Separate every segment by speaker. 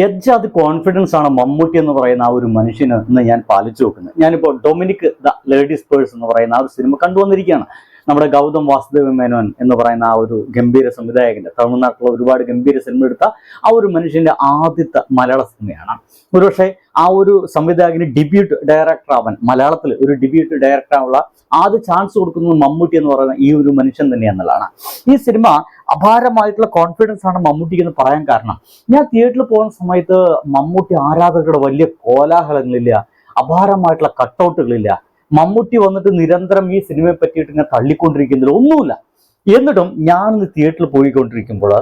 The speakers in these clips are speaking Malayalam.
Speaker 1: യജ്ജാതി കോൺഫിഡൻസ് ആണ് മമ്മൂട്ടി എന്ന് പറയുന്ന ആ ഒരു മനുഷ്യന് ഇന്ന് ഞാൻ പാലിച്ചു നോക്കുന്നത് ഞാനിപ്പോൾ ഡൊമിനിക് ദ ലേഡീസ് പേഴ്സ് എന്ന് പറയുന്ന ആ ഒരു സിനിമ കണ്ടുവന്നിരിക്കുകയാണ്. നമ്മുടെ ഗൗതം വാസുദേവ മേനോൻ എന്ന് പറയുന്ന ആ ഒരു ഗംഭീര സംവിധായകന്റെ തമിഴ്നാട്ടിലെ ഒരുപാട് ഗംഭീര സിനിമ എടുത്ത ആ ഒരു മനുഷ്യന്റെ ആദ്യത്തെ മലയാള സിനിമയാണ്. ഒരുപക്ഷെ ആ ഒരു സംവിധായകന് ഡിബ്യൂട്ട് ഡയറക്ടർ ആവാൻ മലയാളത്തിൽ ഒരു ഡിബ്യൂട്ട് ഡയറക്ടർ ആവുള്ള ആദ്യ ചാൻസ് കൊടുക്കുന്നത് മമ്മൂട്ടി എന്ന് പറയുന്ന ഈ ഒരു മനുഷ്യൻ തന്നെയാണെന്നുള്ളതാണ് ഈ സിനിമ അപാരമായിട്ടുള്ള കോൺഫിഡൻസ് ആണ് മമ്മൂട്ടിക്ക് എന്ന് പറയാൻ കാരണം. ഞാൻ തിയേറ്ററിൽ പോകുന്ന സമയത്ത് മമ്മൂട്ടി ആരാധകരുടെ വലിയ കോലാഹലങ്ങളില്ല അപാരമായിട്ടുള്ള കട്ടൗട്ടുകളില്ല മമ്മൂട്ടി വന്നിട്ട് നിരന്തരം ഈ സിനിമയെ പറ്റിയിട്ട് ഇങ്ങനെ തള്ളിക്കൊണ്ടിരിക്കുന്നില്ല. ഒന്നുമില്ല. എന്നിട്ടും ഞാൻ തിയേറ്ററിൽ പോയിക്കൊണ്ടിരിക്കുമ്പോൾ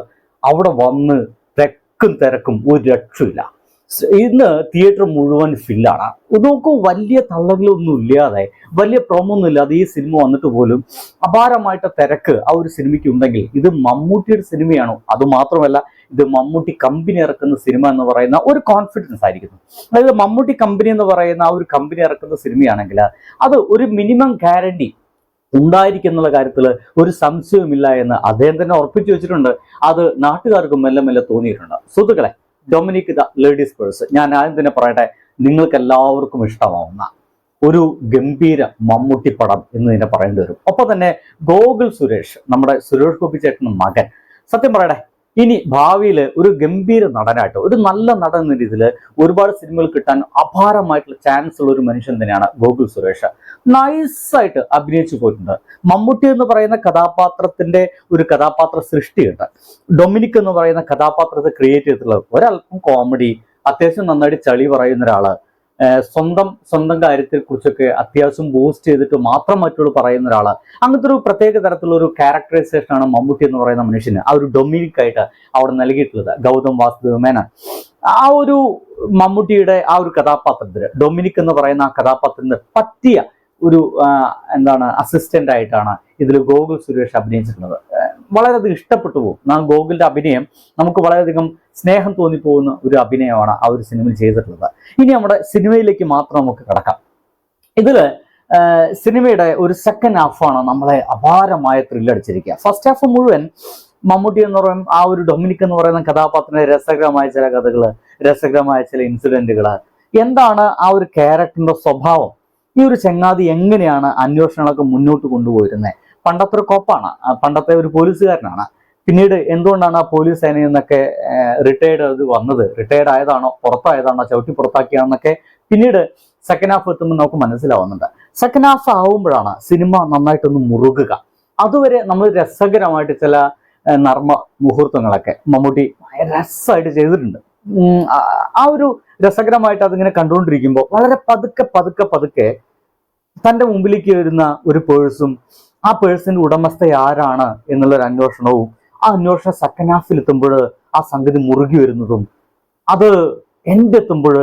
Speaker 1: അവിടെ വന്ന് തെക്കും തിരക്കും ഒരു രക്ഷയില്ല. ഇന്ന് തിയേറ്റർ മുഴുവൻ ഫില്ലാണ് നോക്കൂ വലിയ തള്ളകളൊന്നും ഇല്ലാതെ വലിയ പ്രോമോ ഒന്നും ഇല്ലാതെ ഈ സിനിമ വന്നിട്ട് പോലും അപാരമായിട്ട് തിരക്ക് ആ ഒരു സിനിമയ്ക്ക് ഉണ്ടെങ്കിൽ ഇത് മമ്മൂട്ടിയുടെ സിനിമയാണോ അതുമാത്രമല്ല ഇത് മമ്മൂട്ടി കമ്പനി ഇറക്കുന്ന സിനിമ എന്ന് പറയുന്ന ഒരു കോൺഫിഡൻസ് ആയിരിക്കുന്നു. അതായത് മമ്മൂട്ടി കമ്പനി എന്ന് പറയുന്ന ആ ഒരു കമ്പനി ഇറക്കുന്ന സിനിമയാണെങ്കിൽ അത് ഒരു മിനിമം ഗ്യാരണ്ടി ഉണ്ടായിരിക്കും എന്നുള്ള കാര്യത്തിൽ ഒരു സംശയവുമില്ല എന്ന് അദ്ദേഹം തന്നെ ഉറപ്പിച്ചു വെച്ചിട്ടുണ്ട്. അത് നാട്ടുകാർക്കും മെല്ലെ മെല്ലെ തോന്നിയിട്ടുണ്ട്. സുഹൃത്തുക്കളെ ഡൊമിനിക് ദ ലേഡീസ് പേഴ്സ് ഞാൻ ആദ്യം തന്നെ പറയട്ടെ നിങ്ങൾക്ക് എല്ലാവർക്കും ഇഷ്ടമാവുന്ന ഒരു ഗംഭീര മമ്മൂട്ടി പടം എന്ന് തന്നെ പറയേണ്ടി വരും. ഒപ്പം തന്നെ ഗോകുൽ സുരേഷ് നമ്മുടെ സുരേഷ് ഗോപി ചേട്ടൻ മകൻ. സത്യം പറയട്ടെ ഇനി ഭാവിയിൽ ഒരു ഗംഭീര നടനായിട്ട് ഒരു നല്ല നടൻ എന്ന രീതിയിൽ ഒരുപാട് സിനിമകൾ കിട്ടാൻ അപാരമായിട്ടുള്ള ചാൻസ് ഉള്ള ഒരു മനുഷ്യൻ തന്നെയാണ് ഗോകുൽ സുരേഷ്. നൈസായിട്ട് അഭിനയിച്ചു പോയിട്ടുണ്ട്. മമ്മൂട്ടി എന്ന് പറയുന്ന കഥാപാത്രത്തിന്റെ ഒരു കഥാപാത്ര സൃഷ്ടിയുണ്ട്. ഡൊമിനിക് എന്ന് പറയുന്ന കഥാപാത്രത്തെ ക്രിയേറ്റ് ചെയ്തിട്ടുള്ളത് ഒരല്പം കോമഡി അത്യാവശ്യം നന്നായിട്ട് ചളി പറയുന്ന ഒരാൾ സ്വന്തം സ്വന്തം കാര്യത്തെ കുറിച്ചൊക്കെ അത്യാവശ്യം ബൂസ്റ്റ് ചെയ്തിട്ട് മാത്രം മറ്റുള്ള പറയുന്ന ഒരാൾ. അങ്ങനത്തെ ഒരു പ്രത്യേക തരത്തിലുള്ള ഒരു ക്യാരക്ടറൈസേഷൻ ആണ് മമ്മൂട്ടി എന്ന് പറയുന്ന മനുഷ്യന്. ആ ഒരു ഡൊമിനിക് ആയിട്ട് അവിടെ നൽകിയിട്ടുള്ളത്. ഗൗതം വാസുദേവ മേനൻ. ആ ഒരു മമ്മൂട്ടിയുടെ ആ ഒരു കഥാപാത്രത്തിന് ഡൊമിനിക് എന്ന് പറയുന്ന ആ കഥാപാത്രത്തിന് പറ്റിയ ഒരു എന്താണ് അസിസ്റ്റന്റ് ആയിട്ടാണ് ഇതിൽ ഗോകുൽ സുരേഷ് അഭിനയിച്ചിട്ടുള്ളത്. വളരെയധികം ഇഷ്ടപ്പെട്ടു പോകും. നാം ഗോകുലിന്റെ അഭിനയം നമുക്ക് വളരെയധികം സ്നേഹം തോന്നിപ്പോകുന്ന ഒരു അഭിനയമാണ് ആ ഒരു സിനിമയിൽ ചെയ്തിട്ടുള്ളത്. ഇനി നമ്മുടെ സിനിമയിലേക്ക് മാത്രം നമുക്ക് കിടക്കാം. ഇതിൽ സിനിമയുടെ ഒരു സെക്കൻഡ് ഹാഫാണ് നമ്മളെ അപാരമായ ത്രില്ലടിച്ചിരിക്കുക ഫസ്റ്റ് ഹാഫ് മുഴുവൻ മമ്മൂട്ടി എന്ന് പറയും ആ ഒരു ഡൊമിനിക് എന്ന് പറയുന്ന കഥാപാത്രത്തിന്റെ രസകരമായ ചില കഥകൾ രസകരമായ ചില ഇൻസിഡന്റുകൾ എന്താണ് ആ ഒരു ക്യാരക്ടറിന്റെ സ്വഭാവം? ഈ ഒരു ചങ്ങാതി എങ്ങനെയാണ് അന്വേഷണങ്ങളൊക്കെ മുന്നോട്ട് കൊണ്ടുപോയിരുന്നത് പണ്ടത്തെ ഒരു കോപ്പാണ് പണ്ടത്തെ ഒരു പോലീസുകാരനാണ്. പിന്നീട് എന്തുകൊണ്ടാണ് ആ പോലീസ് സേനയിൽ നിന്നൊക്കെ റിട്ടയർഡ് അത് വന്നത്? റിട്ടയർഡ് ആയതാണോ? പുറത്തായതാണോ? ചവിട്ടി പുറത്താക്കിയാണെന്നൊക്കെ പിന്നീട് സെക്കൻഡ് ഹാഫ് എത്തുമ്പോൾ നമുക്ക് മനസ്സിലാവുന്നുണ്ട്. സെക്കൻഡ് ഹാഫ് ആവുമ്പോഴാണ് സിനിമ നന്നായിട്ടൊന്ന് മുറുകുക. അതുവരെ നമ്മൾ രസകരമായിട്ട് ചില നർമ്മ മുഹൂർത്തങ്ങളൊക്കെ മമ്മൂട്ടി രസമായിട്ട് ചെയ്തിട്ടുണ്ട്. ആ ഒരു രസകരമായിട്ട് അതിങ്ങനെ കണ്ടുകൊണ്ടിരിക്കുമ്പോൾ വളരെ പതുക്കെ പതുക്കെ പതുക്കെ തന്റെ മുമ്പിലേക്ക് വരുന്ന ഒരു പേഴ്സും ആ പേഴ്സിന്റെ ഉടമസ്ഥ ആരാണ് എന്നുള്ളൊരു അന്വേഷണവും ആ അന്വേഷണം സെക്കൻഡ് ഹാഫിൽ എത്തുമ്പോൾ ആ സംഗതി മുറുകി വരുന്നതും അത് എൻഡ് എത്തുമ്പോൾ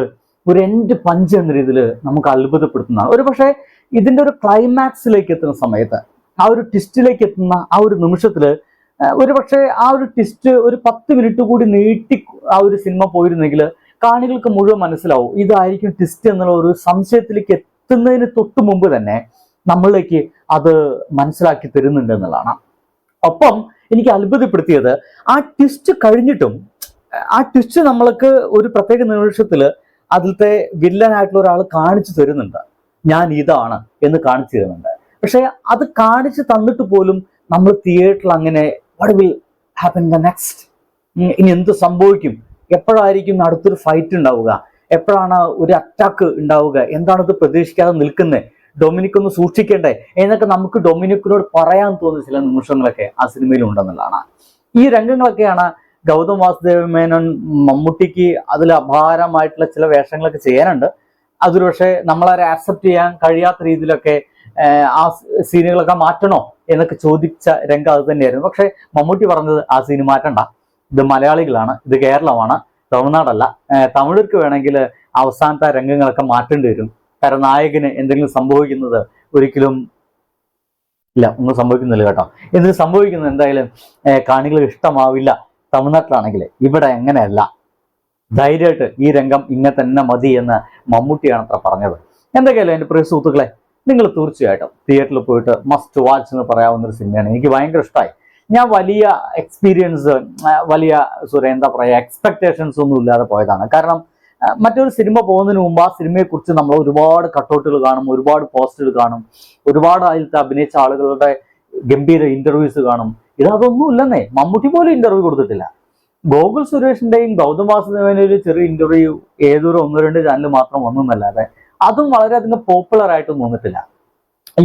Speaker 1: ഒരു എൻഡ് പഞ്ച് എന്ന രീതിയിൽ നമുക്ക് അത്ഭുതപ്പെടുത്തുന്നതാണ് ഒരു പക്ഷേ ഇതിന്റെ ഒരു ക്ലൈമാക്സിലേക്ക് എത്തുന്ന സമയത്ത് ആ ഒരു ട്വിസ്റ്റിലേക്ക് എത്തുന്ന ആ ഒരു നിമിഷത്തിൽ ഒരു പക്ഷേ ആ ഒരു ട്വിസ്റ്റ് ഒരു പത്ത് മിനിറ്റ് കൂടി നീട്ടി ആ ഒരു സിനിമ പോയിരുന്നെങ്കിൽ കാണികൾക്ക് മുഴുവൻ മനസ്സിലാവും ഇതായിരിക്കും ട്വിസ്റ്റ് എന്നുള്ള ഒരു സംശയത്തിലേക്ക് എത്തുന്നതിന് തൊട്ട് മുമ്പ് തന്നെ നമ്മളിലേക്ക് അത് മനസ്സിലാക്കി തരുന്നുണ്ട് എന്നുള്ളതാണ്. ഒപ്പം എനിക്ക് അത്ഭുതപ്പെടുത്തിയത് ആ ട്വിസ്റ്റ് കഴിഞ്ഞിട്ടും ആ ട്വിസ്റ്റ് നമ്മൾക്ക് ഒരു പ്രത്യേക നിമിഷത്തിൽ അതിലത്തെ വില്ലനായിട്ടുള്ള ഒരാൾ കാണിച്ചു തരുന്നുണ്ട്. ഞാൻ ഇതാണ് എന്ന് കാണിച്ചു തരുന്നുണ്ട്. പക്ഷെ അത് കാണിച്ചു തന്നിട്ട് പോലും നമ്മൾ തിയേറ്ററിൽ അങ്ങനെ what will happen the next ഇനി എന്ത് സംഭവിക്കും? എപ്പോഴായിരിക്കും അടുത്തൊരു ഫൈറ്റ് ഉണ്ടാവുക? എപ്പോഴാണ് ഒരു അറ്റാക്ക് ഉണ്ടാവുക? എന്താണ് ഇത് പ്രതീക്ഷിക്കാതെ നിൽക്കുന്നത് ഡൊമിനിക് ഒന്ന് സൂക്ഷിക്കണ്ടേ? എന്നൊക്കെ നമുക്ക് ഡൊമിനിക്കിനോട് പറയാൻ തോന്നുന്ന ചില നിമിഷങ്ങളൊക്കെ ആ സിനിമയിൽ ഉണ്ടെന്നുള്ളതാണ്. ഈ രംഗങ്ങളൊക്കെയാണ് ഗൗതം വാസുദേവ മേനോൻ മമ്മൂട്ടിക്ക് അതിൽ അപാരമായിട്ടുള്ള ചില വേഷങ്ങളൊക്കെ ചെയ്യാനുണ്ട്. അതൊരു പക്ഷേ നമ്മളവരെ ആക്സെപ്റ്റ് ചെയ്യാൻ കഴിയാത്ത രീതിയിലൊക്കെ ആ സീനുകളൊക്കെ മാറ്റണോ എന്നൊക്കെ ചോദിച്ച രംഗം അത് തന്നെയായിരുന്നു. പക്ഷെ മമ്മൂട്ടി പറഞ്ഞത് ആ സീന് മാറ്റണ്ട. ഇത് മലയാളികളാണ് ഇത് കേരളമാണ് തമിഴ്നാടല്ല. തമിഴർക്ക് വേണമെങ്കിൽ അവസാനത്തെ രംഗങ്ങളൊക്കെ മാറ്റേണ്ടി വരും. കാരണം നായകന് എന്തെങ്കിലും സംഭവിക്കുന്നത് ഒരിക്കലും ഇല്ല ഒന്നും സംഭവിക്കുന്നില്ല കേട്ടോ. എന്തെങ്കിലും സംഭവിക്കുന്നത് എന്തായാലും കാണികൾ ഇഷ്ടമാവില്ല. തമിഴ്നാട്ടിലാണെങ്കിൽ ഇവിടെ എങ്ങനെയല്ല ധൈര്യമായിട്ട് ഈ രംഗം ഇങ്ങനെ തന്നെ മതി എന്ന് മമ്മൂട്ടിയാണ് അത്ര പറഞ്ഞത്. എന്തൊക്കെയല്ലേ എന്റെ പ്രിയ സുഹൃത്തുക്കളെ? നിങ്ങൾ തീർച്ചയായിട്ടും തിയേറ്ററിൽ പോയിട്ട് മസ്റ്റ് വാച്ച് എന്ന് പറയാവുന്ന ഒരു സിനിമയാണ്. എനിക്ക് ഭയങ്കര ഇഷ്ടമായി ഞാൻ വലിയ എക്സ്പീരിയൻസ് വലിയ എന്താ പറയുക എക്സ്പെക്ടേഷൻസ് ഒന്നും ഇല്ലാതെ പോയതാണ്. കാരണം മറ്റൊരു സിനിമ പോകുന്നതിന് മുമ്പ് ആ സിനിമയെക്കുറിച്ച് നമ്മൾ ഒരുപാട് കട്ടൗട്ടുകൾ കാണും ഒരുപാട് പോസ്റ്റുകൾ കാണും ഒരുപാട് അതിലത്തെ അഭിനയിച്ച ആളുകളുടെ ഗംഭീര ഇന്റർവ്യൂസ് കാണും. ഇതതൊന്നും ഇല്ലെന്നേ. മമ്മൂട്ടി പോലും ഇന്റർവ്യൂ കൊടുത്തിട്ടില്ല. ഗോകുൽ സുരേഷിന്റെയും ഗൗതം വാസുദേവന്റെ ഒരു ചെറിയ ഇന്റർവ്യൂ ഏതൊരു ഒന്നോ രണ്ട് ചാനൽ മാത്രം വന്നതല്ലാതെ അതും വളരെയധികം പോപ്പുലർ ആയിട്ട് തോന്നിട്ടില്ല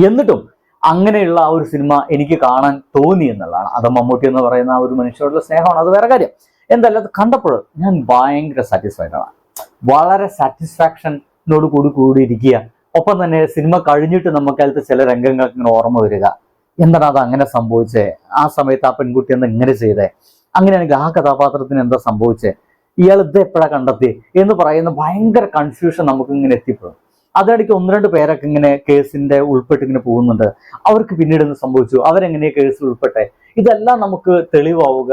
Speaker 1: എന്നിട്ടും അങ്ങനെയുള്ള ആ ഒരു സിനിമ എനിക്ക് കാണാൻ തോന്നി എന്നുള്ളതാണ്. അത് മമ്മൂട്ടി എന്ന് പറയുന്ന ആ ഒരു മനുഷ്യരോടുള്ള സ്നേഹമാണ്. അത് വേറെ കാര്യം. എന്തായാലും അത് കണ്ടപ്പോൾ ഞാൻ ഭയങ്കര സാറ്റിസ്ഫൈഡ് ആണ്. വളരെ സാറ്റിസ്ഫാക്ഷനോട് കൂടി കൂടിയിരിക്കുക. ഒപ്പം തന്നെ സിനിമ കഴിഞ്ഞിട്ട് നമുക്ക് അതിലത്തെ ചില രംഗങ്ങൾക്ക് ഇങ്ങനെ ഓർമ്മ വരിക. എന്താണ് അത് അങ്ങനെ സംഭവിച്ചേ? ആ സമയത്ത് ആ പെൺകുട്ടി എന്താ ഇങ്ങനെ ചെയ്തേ? അങ്ങനെയാണെങ്കിൽ ആ കഥാപാത്രത്തിന് എന്താ സംഭവിച്ചേ? ഇയാൾ ഇത് എപ്പോഴാ കണ്ടെത്തി എന്ന് പറയുന്ന ഭയങ്കര കൺഫ്യൂഷൻ നമുക്ക് ഇങ്ങനെ എത്തിപ്പെടും. അതിനിടയ്ക്ക് ഒന്ന് രണ്ട് പേരൊക്കെ ഇങ്ങനെ കേസിന്റെ ഉൾപ്പെട്ട് ഇങ്ങനെ പോകുന്നുണ്ട്. അവർക്ക് പിന്നീട് എന്ത് സംഭവിച്ചു? അവരെങ്ങനെ കേസിൽ ഉൾപ്പെട്ടെ? ഇതെല്ലാം നമുക്ക് തെളിവാവുക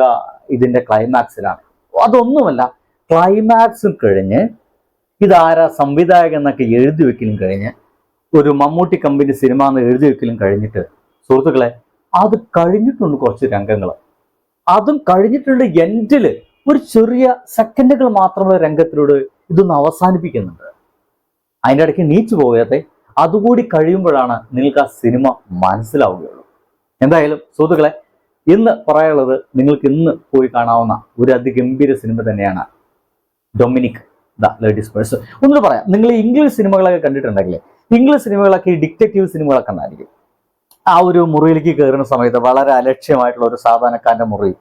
Speaker 1: ഇതിന്റെ ക്ലൈമാക്സിലാണ് അതൊന്നുമല്ല. ക്ലൈമാക്സും കഴിഞ്ഞ് ഇതാരാ സംവിധായകൻ എന്നൊക്കെ എഴുതി വെക്കലും കഴിഞ്ഞ് ഒരു മമ്മൂട്ടി കമ്പനി സിനിമ എന്ന് എഴുതി വെക്കലും കഴിഞ്ഞിട്ട് സുഹൃത്തുക്കളെ അത് കഴിഞ്ഞിട്ടുണ്ട് കുറച്ച് രംഗങ്ങൾ അതും കഴിഞ്ഞിട്ടുണ്ട് എൻഡിൽ ഒരു ചെറിയ സെക്കൻഡുകൾ മാത്രമുള്ള രംഗത്തിലൂടെ ഇതൊന്ന് അവസാനിപ്പിക്കുന്നുണ്ട്. അതിന്റെ ഇടയ്ക്ക് നീച്ചു പോകാതെ അതുകൂടി കഴിയുമ്പോഴാണ് നിങ്ങൾക്ക് ആ സിനിമ മനസ്സിലാവുകയുള്ളൂ. എന്തായാലും സുഹൃത്തുക്കളെ ഇന്ന് പറയാനുള്ളത് നിങ്ങൾക്ക് ഇന്ന് പോയി കാണാവുന്ന ഒരു അതിഗംഭീര സിനിമ തന്നെയാണ് ഡൊമിനിക് ദ ലേഡീസ് പേഴ്സ് ഒന്നുകൂടെ പറയാം. നിങ്ങൾ ഇംഗ്ലീഷ് സിനിമകളൊക്കെ കണ്ടിട്ടുണ്ടെങ്കിൽ ഇംഗ്ലീഷ് സിനിമകളൊക്കെ ഈ ഡിക്റ്റേറ്റീവ് സിനിമകളൊക്കെ ഉണ്ടായിരിക്കും ആ ഒരു മുറിയിലേക്ക് കയറുന്ന സമയത്ത് വളരെ അലക്ഷ്യമായിട്ടുള്ള ഒരു സാധാരണക്കാരന്റെ മുറി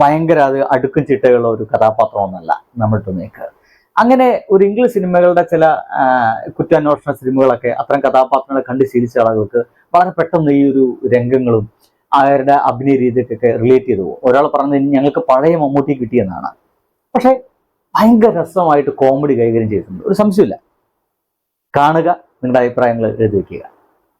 Speaker 1: ഭയങ്കര അത് അടുക്കും ചിട്ടയുള്ള ഒരു കഥാപാത്രമൊന്നല്ല നമ്മൾ ടൊമിനിക്ക് അങ്ങനെ ഒരു ഇംഗ്ലീഷ് സിനിമകളുടെ ചില കുറ്റാന്വേഷണ സിനിമകളൊക്കെ അത്തരം കഥാപാത്രങ്ങളെ കണ്ട് ശീലിച്ച ആളുകൾക്ക് വളരെ പെട്ടെന്ന് ഈ ഒരു രംഗങ്ങളും അവരുടെ അഭിനയ രീതിക്കൊക്കെ റിലേറ്റ് ചെയ്തു പോകും. ഒരാൾ പറഞ്ഞു ഞങ്ങൾക്ക് പഴയ മമ്മൂട്ടി കിട്ടിയെന്നാണ്. പക്ഷെ ഭയങ്കര രസമായിട്ട് കോമഡി കൈകാര്യം ചെയ്തിട്ടുണ്ട്. ഒരു സംശയമില്ല കാണുക നിങ്ങളുടെ അഭിപ്രായങ്ങൾ എഴുതി വയ്ക്കുക